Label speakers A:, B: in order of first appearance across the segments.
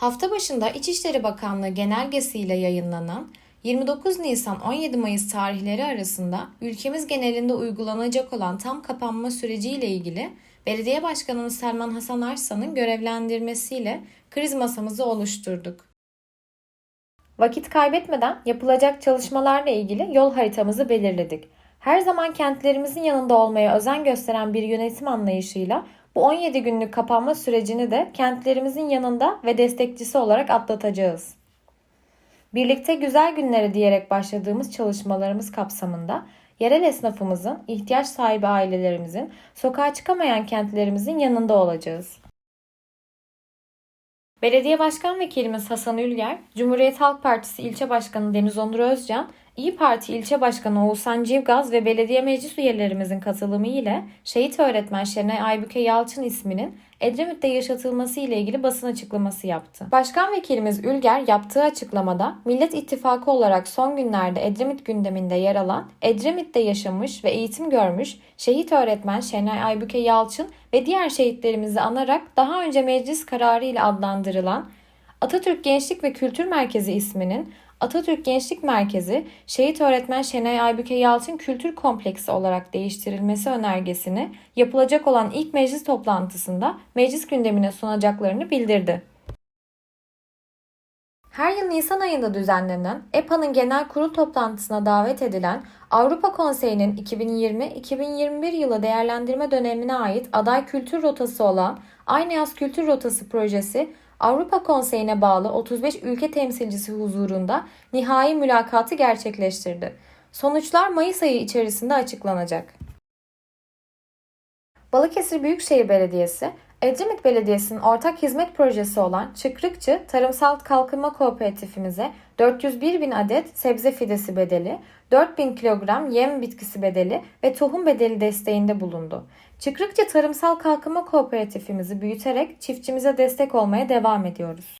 A: Hafta başında İçişleri Bakanlığı genelgesiyle yayınlanan 29 Nisan 17 Mayıs tarihleri arasında ülkemiz genelinde uygulanacak olan tam kapanma süreciyle ilgili Belediye Başkanımız Selman Hasan Arslan'ın görevlendirmesiyle kriz masamızı oluşturduk. Vakit kaybetmeden yapılacak çalışmalarla ilgili yol haritamızı belirledik. Her zaman kentlerimizin yanında olmaya özen gösteren bir yönetim anlayışıyla bu 17 günlük kapanma sürecini de kentlerimizin yanında ve destekçisi olarak atlatacağız. Birlikte güzel günleri diyerek başladığımız çalışmalarımız kapsamında yerel esnafımızın, ihtiyaç sahibi ailelerimizin, sokağa çıkamayan kentlerimizin yanında olacağız. Belediye Başkan Vekilimiz Hasan Ülger, Cumhuriyet Halk Partisi İlçe Başkanı Deniz Onur Özcan, İyi Parti İlçe Başkanı Oğuzhan Civgaz ve belediye meclis üyelerimizin katılımı ile şehit öğretmen Şenay Aybüke Yalçın isminin Edremit'te yaşatılması ile ilgili basın açıklaması yaptı. Başkan Vekilimiz Ülger yaptığı açıklamada Millet İttifakı olarak son günlerde Edremit gündeminde yer alan, Edremit'te yaşamış ve eğitim görmüş şehit öğretmen Şenay Aybüke Yalçın ve diğer şehitlerimizi anarak daha önce meclis kararı ile adlandırılan Atatürk Gençlik ve Kültür Merkezi isminin Atatürk Gençlik Merkezi, Şehit Öğretmen Şenay Aybüke Yalçın Kültür Kompleksi olarak değiştirilmesi önergesini yapılacak olan ilk meclis toplantısında meclis gündemine sunacaklarını bildirdi. Her yıl Nisan ayında düzenlenen EPA'nın genel kurul toplantısına davet edilen Avrupa Konseyi'nin 2020-2021 yılı değerlendirme dönemine ait aday kültür rotası olan Aynı Kültür Rotası projesi Avrupa Konseyi'ne bağlı 35 ülke temsilcisi huzurunda nihai mülakatı gerçekleştirdi. Sonuçlar Mayıs ayı içerisinde açıklanacak. Balıkesir Büyükşehir Belediyesi, Edremit Belediyesi'nin ortak hizmet projesi olan Çıkrıkçı Tarımsal Kalkınma Kooperatifimize 401 bin adet sebze fidesi bedeli, 4 bin kilogram yem bitkisi bedeli ve tohum bedeli desteğinde bulundu. Çıkrıkçı Tarımsal Kalkınma Kooperatifimizi büyüterek çiftçimize destek olmaya devam ediyoruz.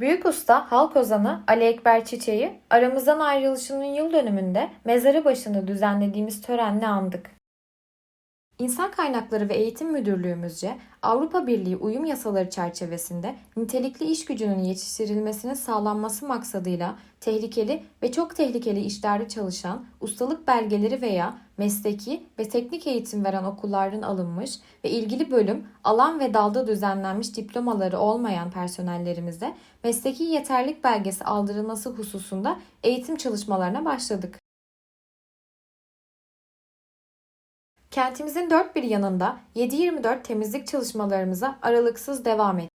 A: Büyük usta halk ozanı Ali Ekber Çiçeği aramızdan ayrılışının yıl dönümünde mezarı başında düzenlediğimiz törenle andık. İnsan Kaynakları ve Eğitim Müdürlüğümüzce Avrupa Birliği uyum yasaları çerçevesinde nitelikli iş gücünün yetiştirilmesinin sağlanması maksadıyla tehlikeli ve çok tehlikeli işlerde çalışan, ustalık belgeleri veya mesleki ve teknik eğitim veren okullardan alınmış ve ilgili bölüm, alan ve dalda düzenlenmiş diplomaları olmayan personellerimize mesleki yeterlik belgesi aldırılması hususunda eğitim çalışmalarına başladık. Kentimizin dört bir yanında 7-24 temizlik çalışmalarımıza aralıksız devam ettik.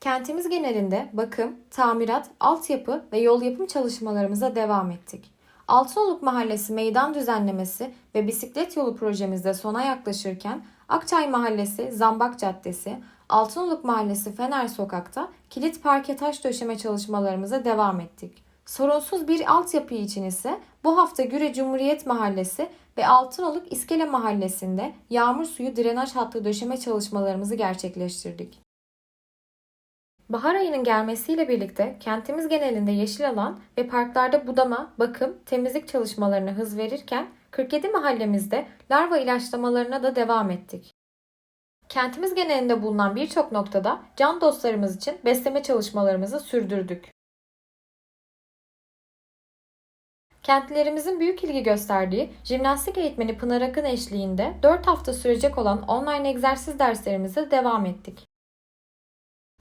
A: Kentimiz genelinde bakım, tamirat, altyapı ve yol yapım çalışmalarımıza devam ettik. Altınoluk Mahallesi meydan düzenlemesi ve bisiklet yolu projemizde sona yaklaşırken Akçay Mahallesi Zambak Caddesi, Altınoluk Mahallesi Fener Sokak'ta kilit parke taş döşeme çalışmalarımıza devam ettik. Sorunsuz bir altyapı için ise bu hafta Güre Cumhuriyet Mahallesi ve Altınoluk İskele Mahallesi'nde yağmur suyu drenaj hattı döşeme çalışmalarımızı gerçekleştirdik. Bahar ayının gelmesiyle birlikte kentimiz genelinde yeşil alan ve parklarda budama, bakım, temizlik çalışmalarına hız verirken 47 mahallemizde larva ilaçlamalarına da devam ettik. Kentimiz genelinde bulunan birçok noktada can dostlarımız için besleme çalışmalarımızı sürdürdük. Kentlerimizin büyük ilgi gösterdiği jimnastik eğitmeni Pınar Akın eşliğinde 4 hafta sürecek olan online egzersiz derslerimize devam ettik.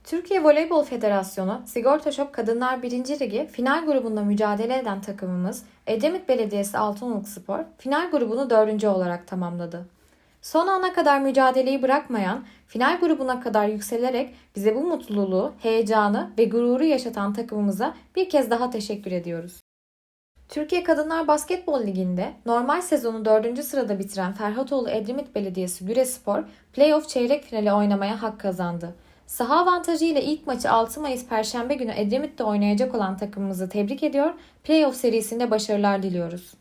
A: Türkiye Voleybol Federasyonu Sigorta Shop Kadınlar 1. Ligi final grubunda mücadele eden takımımız Edremit Belediyesi Altınoluk Spor final grubunu 4. olarak tamamladı. Son ana kadar mücadeleyi bırakmayan, final grubuna kadar yükselerek bize bu mutluluğu, heyecanı ve gururu yaşatan takımımıza bir kez daha teşekkür ediyoruz. Türkiye Kadınlar Basketbol Ligi'nde normal sezonu 4. sırada bitiren Ferhatoğlu Edremit Belediyesi Gürespor playoff çeyrek finali oynamaya hak kazandı. Saha avantajı ile ilk maçı 6 Mayıs Perşembe günü Edremit'te oynayacak olan takımımızı tebrik ediyor, playoff serisinde başarılar diliyoruz.